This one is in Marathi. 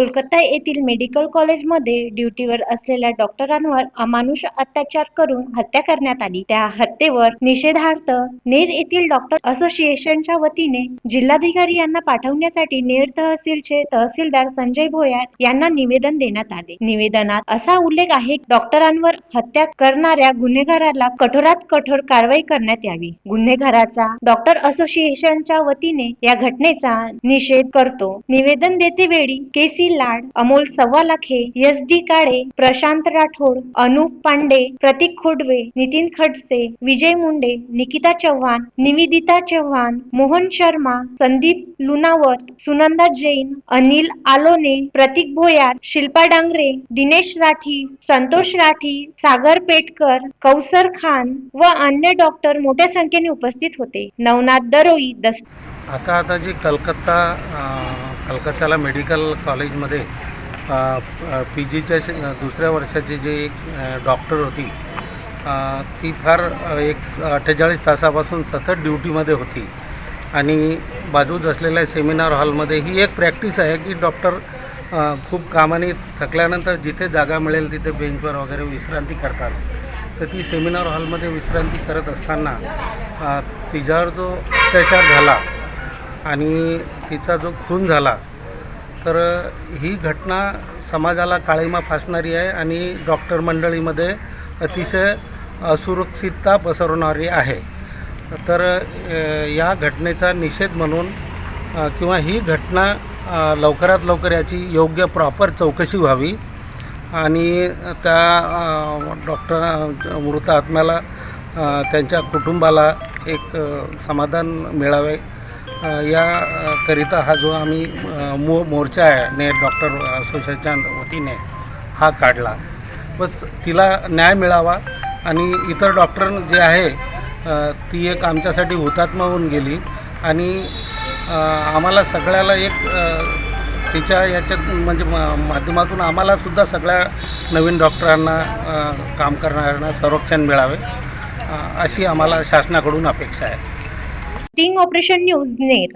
कोलकाता येथील मेडिकल कॉलेजमध्ये ड्युटीवर असलेल्या डॉक्टरांवर अमानुष अत्याचार करून हत्या करण्यात आली. त्या हत्येवर निषेधार्थ नेर येथील डॉक्टर असोसिएशनच्या वतीने जिल्हाधिकारी यांना पाठवण्यासाठी नेर तहसीलचे तहसीलदार संजय भोयार यांना निवेदन देण्यात आले. निवेदनात असा उल्लेख आहे डॉक्टरांवर हत्या करणाऱ्या गुन्हेगाराला कठोरात कठोर कारवाई करण्यात यावी. गुन्हेगाराचा डॉक्टर असोसिएशनच्या वतीने या घटनेचा निषेध करतो. निवेदन देते वेळी K C Lad Amol Sawalakhe S D Kale Prashant Rathod Anup Pande Pratik Khodve Nitin Khadse Vijay Munde Nikita Chavan Nivedita Chavan Mohan Sharma Sandeep Lunawat Sunanda Jain Anil Alone Pratik Bhoyar Shilpa Dangre Dinesh Rathi Santosh Rathi Sagar Petkar Kausar Khan व अन्य डॉक्टर मोठ्या संख्येने उपस्थित होते. नवनाथ दरोई दस आता आता जी कलकत्ता कलकत्ताला कलकत्त्याला मेडिकल कॉलेजमध्ये पी जीच्या दुसऱ्या वर्षाची जी एक डॉक्टर होती ती फार एक अठ्ठेचाळीस तासापासून सतत ड्युटीमध्ये होती. आणि बाजूच असलेल्या सेमिनार हॉलमध्ये ही एक प्रॅक्टिस आहे की डॉक्टर खूप कामाने थकल्यानंतर जिथे जागा मिळेल तिथे बेंचवर वगैरे विश्रांती करतात. तर ती सेमिनार हॉलमध्ये विश्रांती करत असताना तिच्यावर जो अत्याचार झाला आणि तिचा जो खून झाला तर ही घटना समाजाला काळीमा फासणारी आहे आणि डॉक्टर मंडळीमध्ये अतिशय असुरक्षितता पसरवणारी आहे. तर या घटनेचा निषेध म्हणून किंवा ही घटना लवकरात लवकर याची योग्य प्रॉपर चौकशी व्हावी आणि त्या डॉक्टर मृत आत्म्याला त्यांच्या कुटुंबाला एक समाधान मिळावे याकरिता या करिता हा जो आम्ही मो मोर्चा आहे ने डॉक्टर असोसिएशनच्या वतीने हा काढला. बस तिला न्याय मिळावा आणि इतर डॉक्टर जे आहे ती एक आमच्यासाठी हुतात्मा होऊन गेली आणि आम्हाला सगळ्याला एक तिच्या याच्यात म्हणजे माध्यमातून आम्हालासुद्धा सगळ्या नवीन डॉक्टरांना काम करणाऱ्यांना संरक्षण मिळावे अशी आम्हाला शासनाकडून अपेक्षा आहे. Sting operation news Ner.